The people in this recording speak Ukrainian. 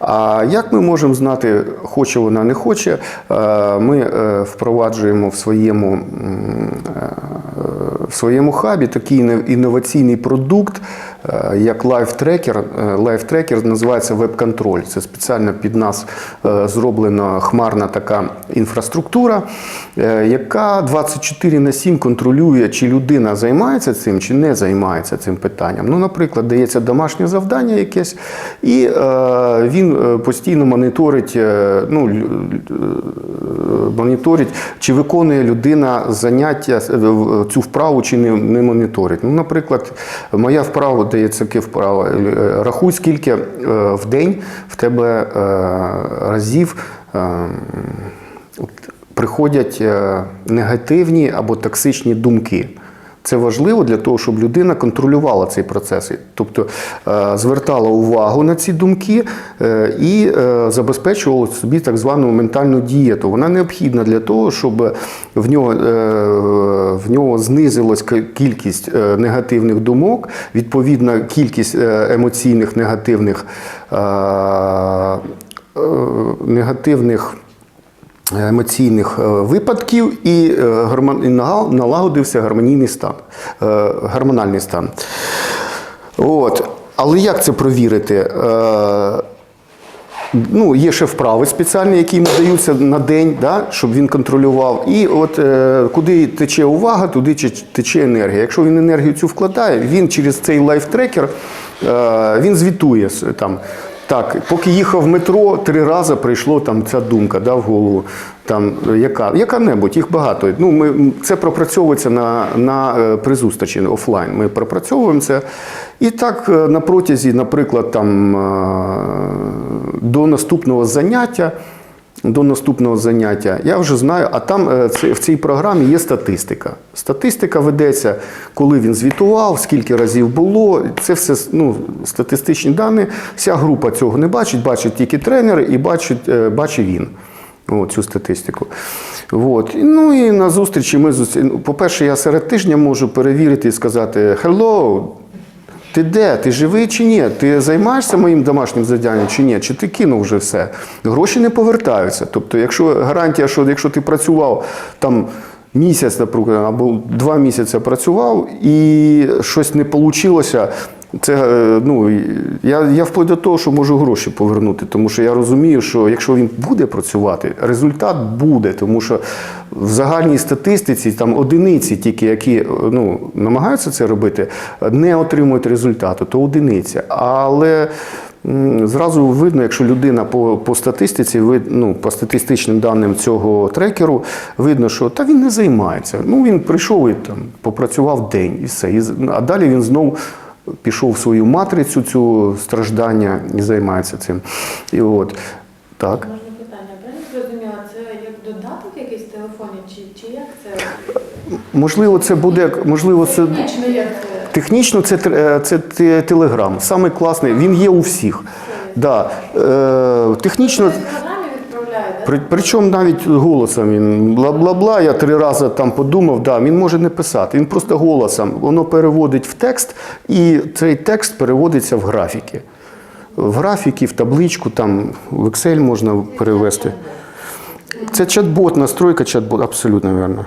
А як ми можемо знати, хоче вона, не хоче, Е, ми е, впроваджуємо в своєму, е, в своєму хабі такий інноваційний продукт, як лайфтрекер. Е, Лайфтрекер називається веб-контроль. Це спеціально під нас е, зроблена хмарна така інфраструктура, е, яка 24 на 7 контролює, чи людина займається цим, чи не займається цим питанням. Ну, наприклад, дається домашнє завдання якесь, і е, він е, постійно моніторить, е, ну, е, моніторить, чи виконує людина заняття е, цю вправу, чи не, не моніторить. Ну, наприклад, моя вправа дається таке вправа. е, Рахуй, скільки е, в день в тебе е, разів. приходять негативні або токсичні думки. Це важливо для того, щоб людина контролювала цей процес, тобто е, звертала увагу на ці думки е, і е, забезпечувала собі так звану ментальну дієту. Вона необхідна для того, щоб в нього, в нього знизилась кількість негативних думок, відповідна кількість емоційних негативних, негативних емоційних е, випадків і, е, налагодився гармонійний стан, е, гормональний стан. От. Але як це провірити? Ну, є ще вправи спеціальні, які йому даються на день, да, щоб він контролював. І от е, куди тече увага, туди тече енергія. Якщо він енергію цю вкладає, він через цей лайфтрекер е, він звітує там. Так, поки їхав метро, три рази прийшло там ця думка да, в голову. Там, е, яка, яка-небудь, їх багато. Ну, ми, це пропрацьовується на, на е, при зустрічі офлайн. Ми пропрацьовуємо це. І так е, на протязі, наприклад, там, е, до наступного заняття. До наступного заняття я вже знаю, а там е, в цій програмі є статистика. Статистика ведеться, коли він звітував, скільки разів було. Це все ну, статистичні дані. Вся група цього не бачить, бачить тільки тренер і бачить, е, бачить він. О, цю статистику. От. Ну і на зустрічі ми зустрі... ну, По-перше, я серед тижня можу перевірити і сказати: Hello, ти де? Ти живий чи ні? Ти займаєшся моїм домашнім завданням чи ні? Чи ти кинув вже все? Гроші не повертаються. Тобто, якщо гарантія, що якщо ти працював там місяць, наприклад, або два місяці працював і щось не вийшло, це е, ну я, я вплоть до того, що можу гроші повернути, тому що я розумію, що якщо він буде працювати, результат буде, тому що в загальній статистиці там одиниці, тільки які ну намагаються це робити, не отримують результату, то одиниця. Але зразу видно, якщо людина по, по статистиці, вид- ну, по статистичним даним цього трекеру, видно, що та він не займається. Ну він прийшов і там попрацював день і все. І, а далі він знову пішов в свою матрицю цю страждання і займається цим. І от так. Можна питання, правильно зрозуміла? Це як додаток якийсь в телефоні, чи, чи як це? Можливо, це буде, можливо, це. Технічно як це? Технічно це, е, це Телеграм. Саме класний, він є у всіх. Да. Е, технічно, Ви в програмі відправляє, да? При, причому навіть голосом він бла-бла-бла, я три рази там подумав, да, він може не писати, він просто голосом. Воно переводить в текст, і цей текст переводиться в графіки. В графіки, в табличку, там в Excel можна перевести. Це чат-бот, настройка чат-бот, абсолютно вірно.